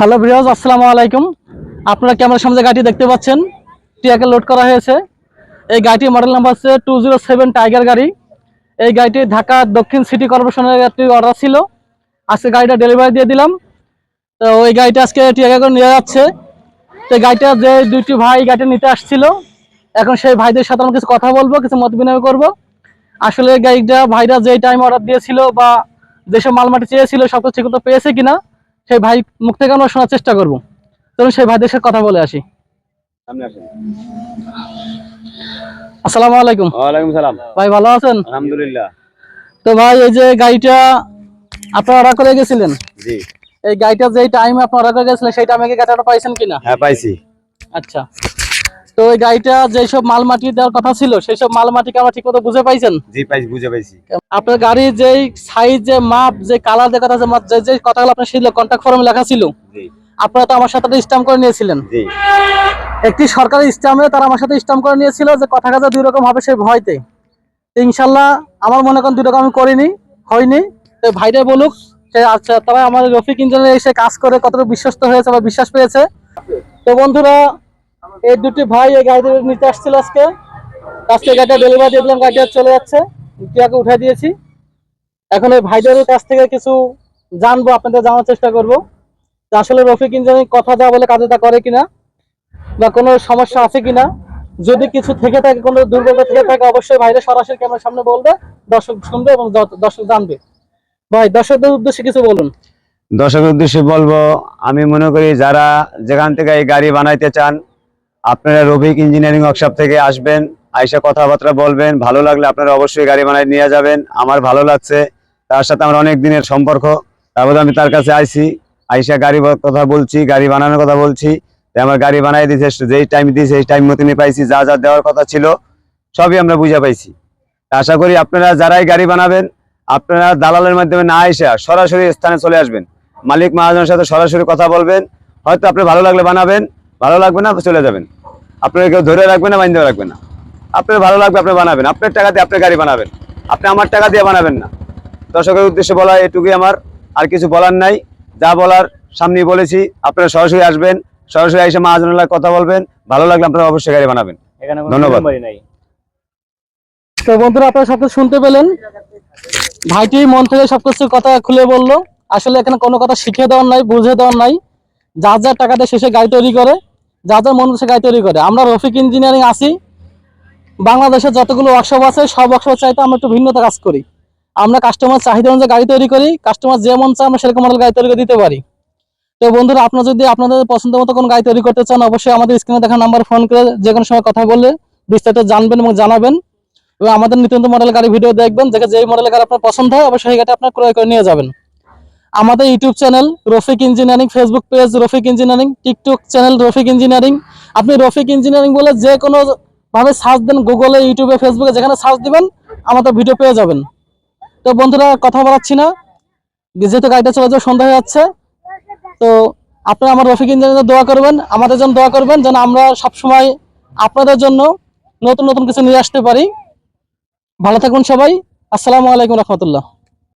Hello বিরাজ আসসালামু আলাইকুম। আপনারা ক্যামেরার সামনে যে গাড়িটি দেখতে পাচ্ছেন? টিয়াকে লোড করা হয়েছে। এই গাড়িটির মডেল নাম্বার হচ্ছে টু জিরো সেভেন টাইগার গাড়ি। এই গাড়িটি ঢাকা দক্ষিণ সিটি কর্পোরেশনের একটি অর্ডার ছিল। আজকে গাড়িটা ডেলিভারি দিয়ে দিলাম। তো ওই গাড়িটা আজকে টিয়াকে করে নিয়ে যাচ্ছে। তো গাড়িটা যে দুইটি ভাই গাড়িটা নিতে আসছিল, এখন সেই ভাইদের সাথে আমরা কিছু কথা বলব, কিছু মত বিনিময় করব। আসলে গাড়িটা ভাইরা যেই টাইম অর্ডার দিয়েছিল বা যেসব মালমাটি চেয়েছিল সব কিছু পেয়েছে কিনা সেই ভাই মুখ থেকে আমরা শোনার চেষ্টা করব। চলুন সেই ভাইদের সাথে কথা বলে আসি। আসসালামু আলাইকুম। ওয়ালাইকুম সালাম। ভাই ভালো আছেন? আলহামদুলিল্লাহ। তো ভাই এই যে গাড়িটা আপনারা অর্ডার করে গেছিলেন? জি। এই গাড়িটা যেই টাইমে আপনারা অর্ডার করে গেছিলেন সেই টাইমে কি গাড়িটা পাইছেন কিনা? হ্যাঁ পাইছি। আচ্ছা। তো ওই গাড়িটা যেসব মাল মাটি দেওয়ার কথা ছিল সেই সব মাল মাটিকে আমরা ঠিক মতো বুঝে পাইছেন? জি পাইছি বুঝে পাইছি। আপনার গাড়ির যেই সাইজ যে মাপ যে কালার যে কথা যে যে যে কথাগুলো আপনার ছিল কন্ট্যাক্ট ফর্মে লেখা ছিল আপনারা তো আমার সাথে স্ট্যাম্প করে নিয়েছিলেন। জি। একটি সরকারি স্ট্যাম্পে তারা আমার সাথে স্ট্যাম্প করে নিয়েছিল যে কথা কাজা দুই রকম হবে সেই ভয়তে। ইনশাল্লাহ আমার মনে করেন দুই রকম আমি করিনি হয়নি। তো ভাইটাই বলুক সে আচ্ছা তারা আমার রফিক ইঞ্জিনিয়ার এসে কাজ করে কতটা বিশ্বস্ত হয়েছে বা বিশ্বাস পেয়েছে। তো বন্ধুরা এই দুটি ভাই এই গাড়িতে নিতে আসছিল আজকে। আজকে গাড়িটা ডেলিভারি দিয়ে দিলাম, গাড়িটা চলে যাচ্ছে। টিয়াকে উঠাই দিয়েছি। এখন এই ভাইদের কাছ থেকে কিছু জানব, আপনাদের জানার চেষ্টা করব। আসলে রফিক ইঞ্জিনিয়ারিং কথা যা বলে কাজে তা করে কিনা, বা কোনো সমস্যা আছে কিনা। যদি কিছু থেকে থাকে, কোনো দুর্বলতা থেকে থাকে, অবশ্যই ভাইরা সরাসরি ক্যামেরার সামনে বলবে, দর্শক শুনবে এবং দর্শক জানবে। ভাই, দর্শকদের উদ্দেশ্যে কিছু বলুন। দর্শকের উদ্দেশ্যে বলব, আমি মনে করি যারা যেখান থেকে এই গাড়ি বানাইতে চান আপনারা রবিক ইঞ্জিনিয়ারিং ওয়ার্কশপ থেকে আসবেন আইসা কথাবার্তা বলবেন, ভালো লাগলে আপনারা অবশ্যই গাড়ি বানায় নিয়ে যাবেন, আমার ভালো লাগছে, তার সাথে আমার অনেক দিনের সম্পর্ক, তারপর আমি তার কাছে আইসি আইসা গাড়ি কথা বলছি, গাড়ি বানানোর কথা বলছি আমার গাড়ি বানাই দিয়েছে যেই টাইম দিয়েছে সেই টাইম মতনই পাইছি, যা যা দেওয়ার কথা ছিল, সবই আমরা বুঝে পাইছি। আশা করি আপনারা যারাই গাড়ি বানাবেন, আপনারা দালালের মাধ্যমে না এসে সরাসরি স্থানে চলে আসবেন। মালিক মহাজনের সাথে সরাসরি কথা বলবেন, হয়তো আপনি ভালো লাগলে বানাবেন, ভালো লাগবে না, চলে যাবেন। আপনার কেউ ধরে রাখবেন না বাইন্ধে রাখবে না। আপনার ভালো লাগবে আপনি বানাবেন। আপনার টাকা দিয়ে আপনার গাড়ি বানাবেন। আপনি আমার টাকা দিয়ে বানাবেন না। দর্শকের উদ্দেশ্যে বলা এটুকুই আমার। আর কিছু বলার নাই। যা বলার সামনেই বলেছি। আপনারা সরাসরি আসবেন। সরাসরি এসে মহাজনের কথা বলবেন। ভালো লাগলে আপনারা অবশ্যই গাড়ি বানাবেন। এখানে কোনো ধন্যবাদ। তো বন্ধুরা আপনারা সবকিছু শুনতে পেলেন। ভাইটি মন থেকে সবকিছু কথা খুলে বলল। আসলে এখানে কোনো কথা শিখে দেওয়ার নাই বুঝে দেওয়ার নাই। যার যার টাকাতে শেষে গাড়ি তৈরি করে যার মন সে গাড়ি তৈরি করে। আমরা রফিক ইঞ্জিনিয়ারিং আছি। বাংলাদেশে যতগুলো ওয়ার্কশপ আছে, সব ওয়ার্কশপ চাইতে আমরা একটু ভিন্নতা কাজ করি। আমরা কাস্টমার চাহিদা অনুযায়ী গাড়ি তৈরি করি কাস্টমার যে মন চায় আমরা সেরকম মডেল গাড়ি তৈরি করে দিতে পারি। তো বন্ধুরা, আপনারা যদি আপনাদের পছন্দ মতো কোনো গাড়ি তৈরি করতে চান, অবশ্যই আমাদের স্ক্রিনে দেখা নাম্বার ফোন করে যে কোনো সময় কথা বললে বিস্তারিত জানবেন এবং জানাবেন। এবং আমাদের নিত্য নতুন মডেল গাড়ি ভিডিও দেখবেন, দেখে যেই মডেলের গাড়ি আপনার পছন্দ হয়, অবশ্যই সেই গাড়ি আপনার ক্রয় করে নিয়ে যাবেন। আমাদের YouTube channel Rafiq engineering Facebook page Rafiq engineering TikTok channel Rafiq engineering. আপনি রফিক ইঞ্জিনিয়ারিং বলে যে কোনো ভাবে সার্চ দেন গুগলে ইউটিউবে ফেসবুকে যেখানে সার্চ দিবেন, আমাদের ভিডিও পেয়ে যাবেন। তো বন্ধুরা, কথা বলাচ্ছি না। যেহেতু গাড়িটা চলে যাওয়া সন্ধ্যা হয়ে যাচ্ছে, তো আপনারা আমার রফিক ইঞ্জিনিয়ারিং দোয়া করবেন, আমাদের জন্য দোয়া করবেন, যেন আমরা সবসময় আপনাদের জন্য নতুন নতুন কিছু নিয়ে আসতে পারি। ভালো থাকুন সবাই। আসসালামু আলাইকুম রহমতুল্লাহ।